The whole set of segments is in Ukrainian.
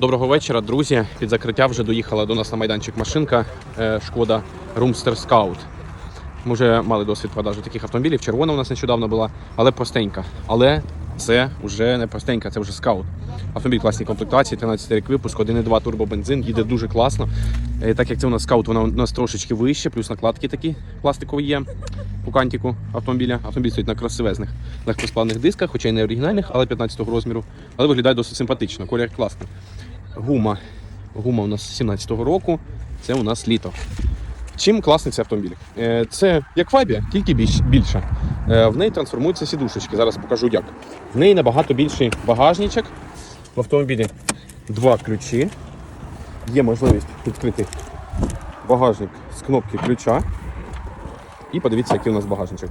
Доброго вечора, друзі. Під закриття вже доїхала до нас на майданчик машинка е, Шкода Roomster Scout. Ми вже мали досвід продажу таких автомобілів. Червона у нас нещодавно була, але простенька. Але це вже не простенька, це вже скаут. Автомобіль класній комплектації, 13 рік випуск, 1,2 турбобензин, їде дуже класно. Е, Так як це у нас скаут, вона у нас трошечки вище, плюс накладки такі пластикові є по кантику автомобіля. Автомобіль стоїть на красивезних легкосплавних дисках, хоча й не оригінальних, але 15-го розміру. Але виглядає досить симпатично. Колір класний. Гума. Гума у нас 17-го року. Це у нас літо. Чим класний цей автомобіль? Е, Це як Фабія, тільки більш, більше. Е, В неї трансформуються сідушечки. Зараз покажу як. В неї набагато більший багажничок. В автомобілі два ключі. Є можливість відкрити багажник з кнопки ключа. І подивіться, який у нас багажничок.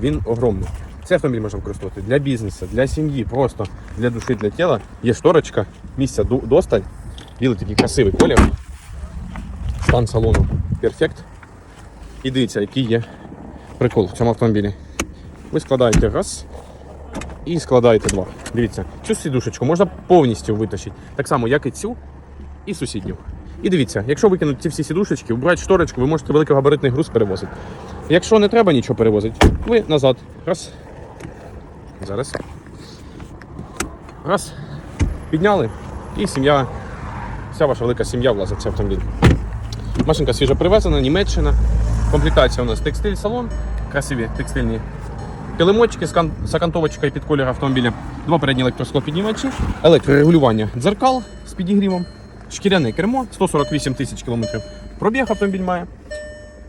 Він огромний. Цей автомобіль можна використовувати для бізнесу, для сім'ї, просто для душі, для тіла. Є шторочка, місця досталь. Білий такий красивий колір. Стан салону перфект. І дивіться, який є прикол в цьому автомобілі. Ви складаєте раз і складаєте два. Дивіться, цю сідушечку можна повністю витащити. Так само, як і цю, і сусідню. І дивіться, якщо викинути ці всі сідушечки, убрати шторочку, ви можете великогабаритний груз перевозити. Якщо не треба нічого перевозити, ви назад. Раз. Зараз. Раз. Підняли. І сім'я, вся ваша велика сім'я влазить в цей автомобіль. Машинка свіжо привезена, Німеччина. Комплектація у нас текстиль салон, красиві текстильні килимочки з кан- з окантовочкою під колір автомобіля, два передні електросклопіднімачі, електрорегулювання дзеркал з підігрівом, шкіряне кермо, 148 тисяч кілометрів. Пробіг автомобіль має,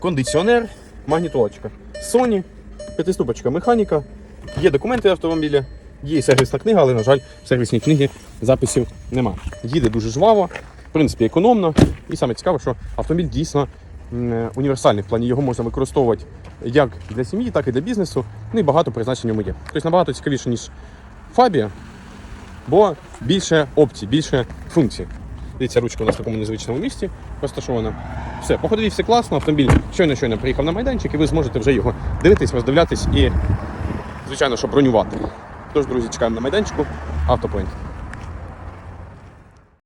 кондиціонер, магнітолочка, Sony, п'ятиступочка механіка, є документи автомобіля, є сервісна книга, але, на жаль, в сервісній книгі записів нема. Їде дуже жваво, в принципі, економно. І саме цікаве, що автомобіль дійсно е, універсальний. В плані його можна використовувати як для сім'ї, так і для бізнесу. Ну і багато призначень йому є. Тобто набагато цікавіше, ніж Фабія, бо більше опцій, більше функцій. Дивіться, ручка у нас в такому незвичному місці розташована. Все, по ходові все класно, автомобіль щойно-щойно приїхав на майданчик, і ви зможете вже його дивитись, роздивлятись і, звичайно, що бронювати. Тож, друзі, чекаємо на майданчику. Автопоінт.